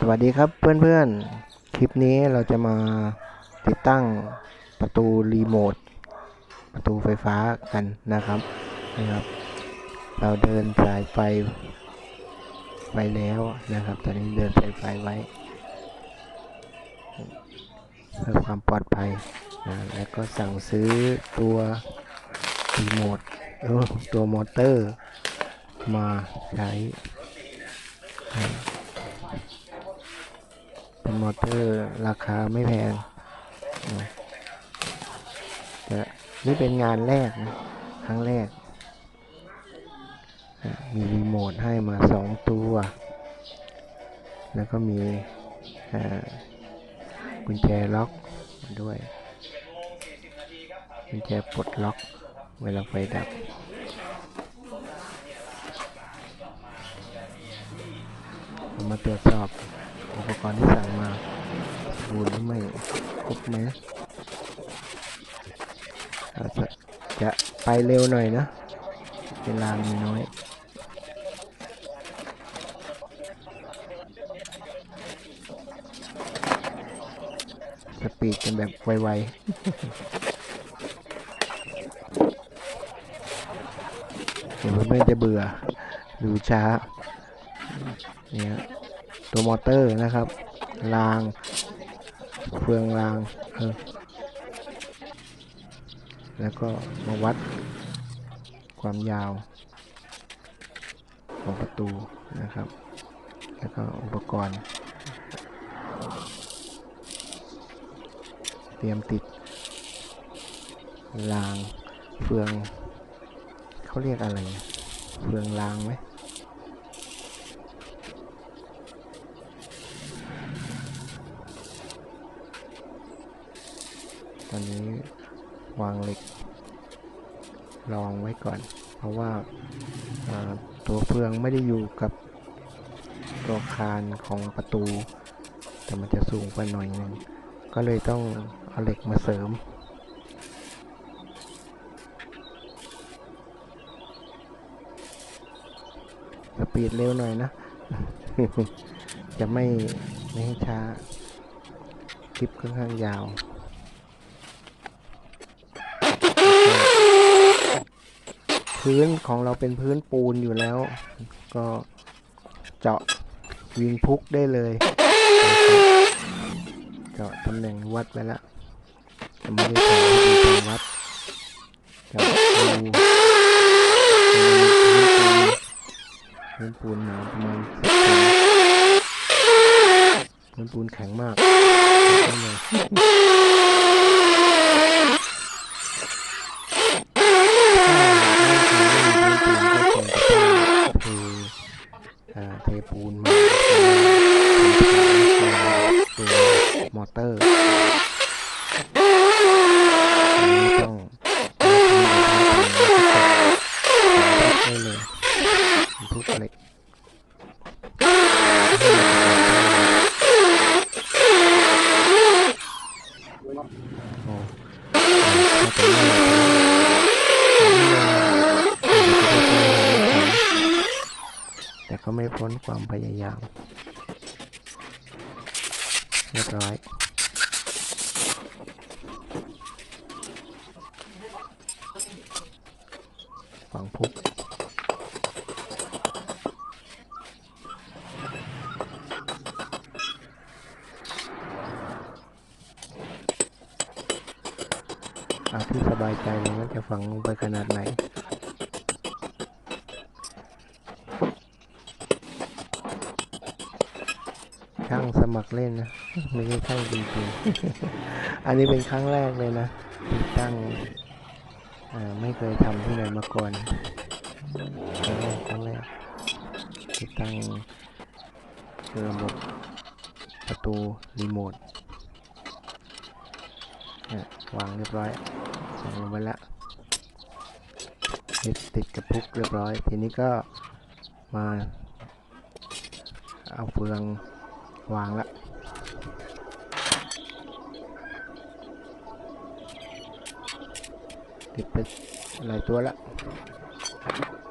สวัสดีครับเพื่อนๆ คลิปนี้เราจะมาติดตั้งประตูรีโมทประตูไฟฟ้ากันนะครับนะครับ เราเดินสายไฟไว้แล้วนะครับ ตอนนี้เดินสายไฟไว้เพื่อความปลอดภัยนะแล้วก็สั่งซื้อตัวรีโมทเออตัวมอเตอร์มาใช้ อเตอร์ราคาไม่แพงนะแต่นี่เป็นงานแรกนะครั้งแรก มีรีโมทให้มาสองตัว แล้วก็มีกุญแจล็อกด้วยกุญแจปลดล็อกเวลาไฟดับมาตรวจสอบ ปกรณ์ที่สั่งมาบูรณ์หรือไม่ครบไหมอาจจะจะไปเร็วหน่อยนะ เวลามีน้อยสปีดกันแบบไวๆ เดี๋ยวเพื่อนๆจะเบื่อ ดูช้าเนี่ย ตัวมอเตอร์นะครับ ราง เฟืองราง แล้วก็มาวัดความยาวของประตูนะครับ แล้วก็อุปกรณ์ เตรียมติด ราง เฟือง เขาเรียกอะไร เฟืองรางไหม อนนี้วางเหล็กรองไว้ก่อน เพราะว่าตัวเฟืองไม่ได้อยู่กับตัวคานของประตู แต่มันจะสูงไปหน่อยหนึงก็เลยต้องเอาเหล็กมาเสริมสปีดเร็วหน่อยนะ จะไม่ไม่ให้ช้า คลิปค่อนข้างยาว พื้นของเราเป็นพื้นปูนอยู่แล้ว ก็เจาะวิงพุกได้เลย เจาะตำแหน่งวัดไว้แล้วไม่ได้ถ่ให้ดูตอนวัดเจาะรูพื้นปูนหนาประมาณสิบเซนพื้นปูนแข็งมากเลย มอเตอร์ต้องได้เลยทุกเล็กโอ้ถ้าเป็นเรื่องแต่ก็ไม่พ้นความพยายาม เรียบร้อย ฝังพุกอาที่สบายใจเลยว่าจะฝังลงไปขนาดไหน ช่างส มัครเล่นนะไม่ใช่ช่างจริงๆ อันนี้เป็นครั้งแรกเลยนะที่ตั้งไม่เคยทำที่ไหนมาก่อนครั้งแรกครั้งแรกที่ตั้งระบบประตูรีโมทวางเรียบร้อยส่งลงไปแล้วติดติดกับพุกเรียบร้อย ทีนี้ก็มาเอาเฟือง วางแล้วติดไปหลายตัวละ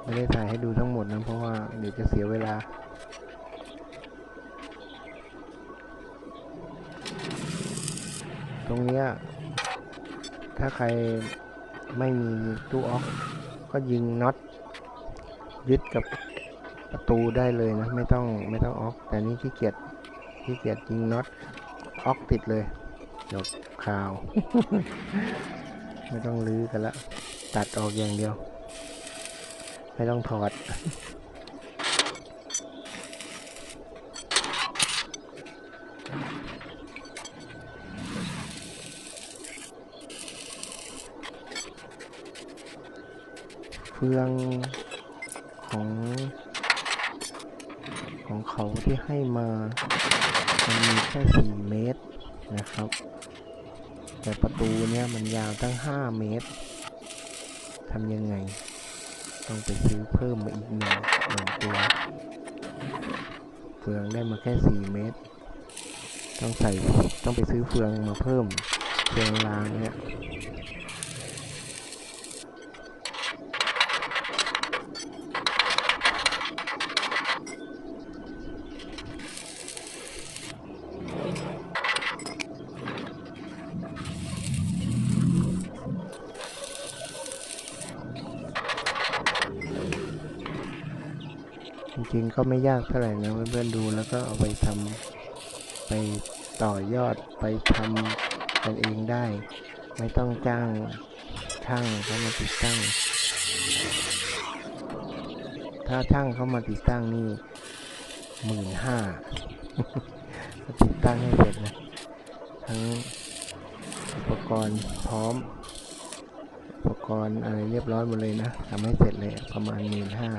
ไม่ได้ถ่ายให้ดูทั้งหมดนะ เพราะว่าเดี๋ยวจะเสียเวลา ตรงนี้ถ้าใครไม่มีตู้ออกก็ยิงน็อตยึดกับประตูได้เลยนะ ไม่ต้องไม่ต้องออก แต่นี้ขี้เกียจ ขี้เกียจยิงน็อตออกติดเลยจบข่าว ไม่ต้องลื้อกันละ ตัดออกอย่างเดียว ไม่ต้องถอดเฟืองของของ เขาที่ให้มามันมีแค่ 4 เมตรนะครับ แต่ประตูเนี่ยมันยาวตั้ง 5 เมตรทำยังไง ต้องไปซื้อเพิ่มมาอีกหนึ่งหนึ่งตัวเฟืองได้มาแค่ 4 เมตร ต้องใส่ต้องไปซื้อเฟืองมาเพิ่มเฟืองรางเนี่ย ริงๆก็ไม่ยากเท่าไหร่นะเพื่อนๆดูแล้วก็เอาไปทำไปต่อยอดไปทำกันเองได้ ไม่ต้องจ้างช่างเขามาติดตั้ง ถ้าช่างเขามาติดตั้งนี่หมื่นห้าติดตั้งให้เสร็จนะ ทั้งอุปกรณ์พร้อม อุปกรณ์อะไรเรียบร้อยหมดเลยนะทำให้เสร็จเลยประมาณหมื่นห้า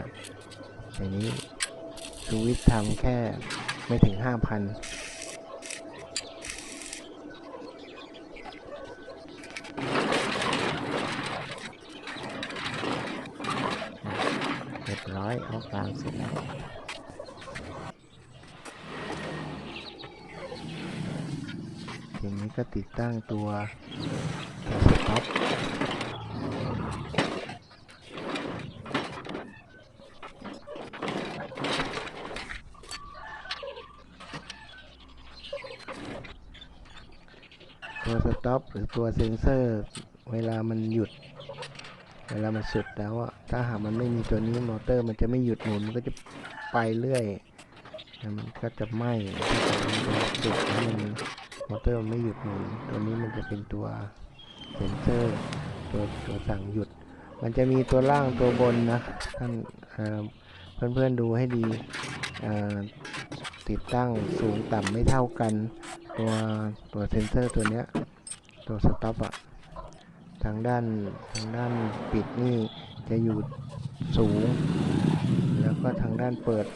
แต่นี้ สวิตช์ทำแค่ไม่ถึงห้าพันเรียบร้อยเอากลางเสร็จแล้วทีนี้ก็ติดตั้งตัวตัวสต็อป สต็อปหรือตัวเซ็นเซอร์ เวลามันหยุด เวลามันสุดแล้วอะถ้าหากมันไม่มีตัวนี้มอเตอร์มันจะไม่หยุดหมุนมันก็จะไปเรื่อยมันก็จะไหม้ถ้ามันจุดแล้วมันมอเตอร์มันไม่หยุดหมุนตัวนี้มันจะเป็นตัวเซ็นเซอร์ตัวตัวสั่งหยุด มันจะมีตัวล่างตัวบนนะท่านเอ่อเพื่อนๆดูให้ดีติดตั้งสูงต่ำไม่เท่ากัน ตัวตัวเซนเซอร์ตัวเนี้ยตัวสต็อปอะทางด้านทางด้านปิดนี่จะอยู่สูง แล้วก็ทางด้านเปิด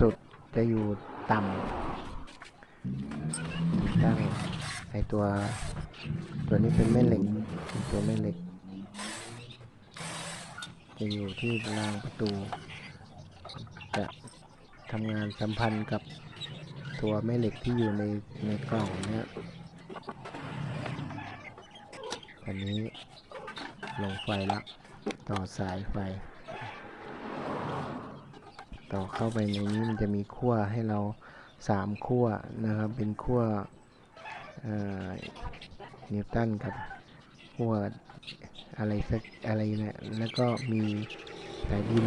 สุดจะอยู่ต่ำตั้งไอตัวตัวนี้เป็นแม่เหล็กเป็นตัวแม่เหล็ก จะอยู่ที่รางประตู จะทำงานสัมพันธ์กับ ตัวแม่เหล็กที่อยู่ในในกล่องเนี้ยอันนี้ลงไฟแล้วต่อสายไฟ ต่อเข้าไปในนี้มันจะมีขั้วให้เราสามขั้วนะครับ เป็นขั้วนิวตันกับขั้วอะไรสักอะไรเนี่ยแล้วก็มีสายดิน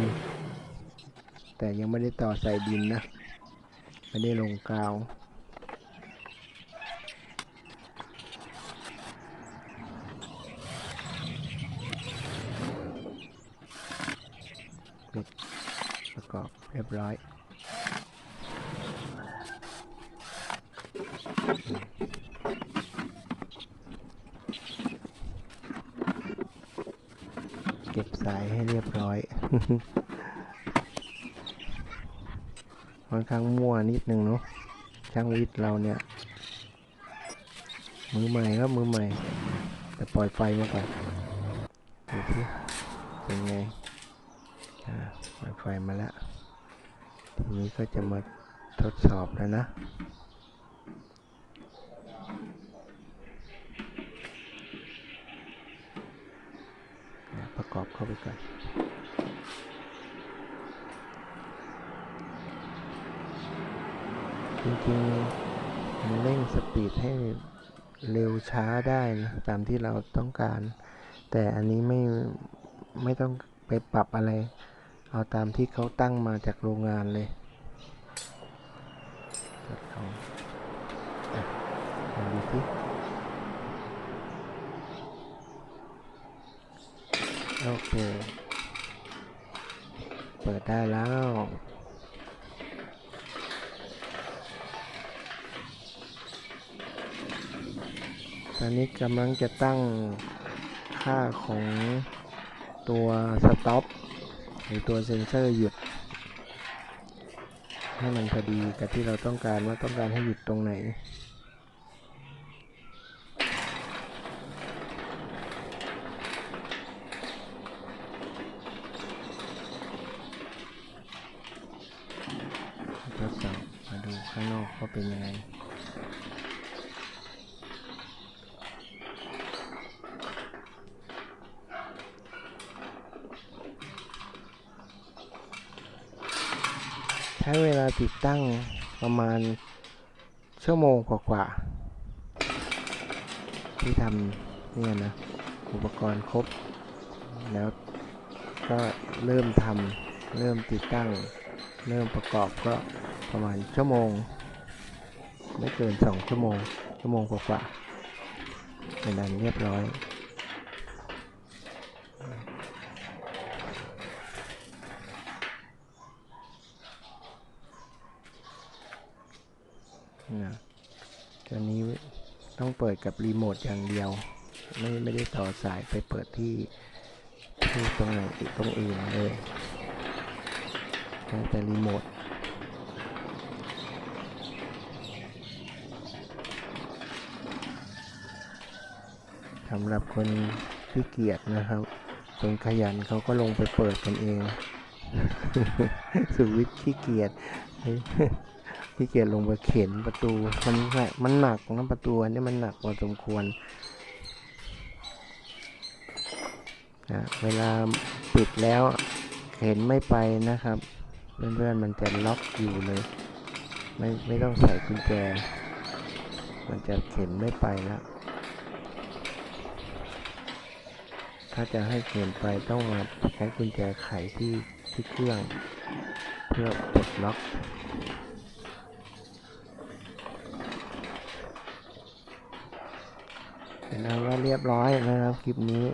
แต่ยังไม่ได้ต่อสายดินนะ ไม่ได้ลงกาวปิดประกอบเรียบร้อยเก็บสายให้เรียบร้อย ค่อนข้างมั่วนิดนึงเนาะช่างวิทย์เราเนี่ย มือใหม่ครับมือใหม่ แต่ปล่อยไฟมาก่อนดูที่เป็นไงปล่อยไฟมาแล้วทีนี้ก็จะมาทดสอบแล้วนะประกอบเข้าไปก่อน จริงๆมันเร่งสปีดให้เร็วช้าได้นะตามที่เราต้องการ แต่อันนี้ไม่ไม่ต้องไปปรับอะไร เอาตามที่เขาตั้งมาจากโรงงานเลยกดลองดูสิโอเค เปิดได้แล้ว ต อนนี้กำลังจะตั้งค่าของตัวสต็อปหรือตัวเซ็นเซอร์หยุด ให้มันพอดีกับที่เราต้องการว่าต้องการให้หยุดตรงไหนทดสอบมาดูข้างนอกว่าเป็นยังไง ใช้เวลาติดตั้งประมาณชั่วโมงกว่าๆที่ทำเนี่ยนะ อุปกรณ์ครบ แล้วก็เริ่มทำเริ่มติดตั้ง เริ่มประกอบก็ประมาณชั่วโมง ไม่เกินสองชั่วโมง ชั่วโมงกว่าๆเป็นอันเรียบร้อย นะตัวนี้ ต้องเปิดกับรีโมทอย่างเดียว ไม่ไม่ได้ต่อสายไปเปิดที่ที่ตรงไหนอีกตรงอื่นเลยใช้แต่รีโมทสำหรับคนขี้เกียจนะครับ คนขยันเขาก็ลงไปเปิดกันเอง สุวิทย์ขี้เกียจ ขี้เกียจลงไปเข็นประตู มันมันหนักนะประตูอันนี้มันหนักพอสมควรนะเวลาปิดแล้วเข็นไม่ไปนะครับ เพื่อนๆมันจะล็อกอยู่เลย ไม่ไม่ต้องใส่กุญแจ มันจะเข็นไม่ไปแล้ว ถ้าจะให้เข็นไปต้องมาใช้กุญแจไขที่ที่เครื่อง เพื่อปลดล็อก เห็ นแล้วว่าเรียบร้อยนะครับคลิปนี้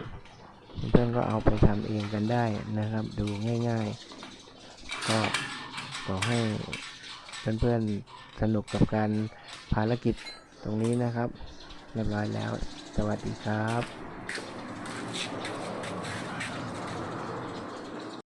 เพื่อนๆก็เอาไปทำเองกันได้นะครับ ดูง่าย ๆ ก็ขอให้เพื่อนๆสนุกกับการภารกิจตรงนี้นะครับ เรียบร้อยแล้ว สวัสดีครับ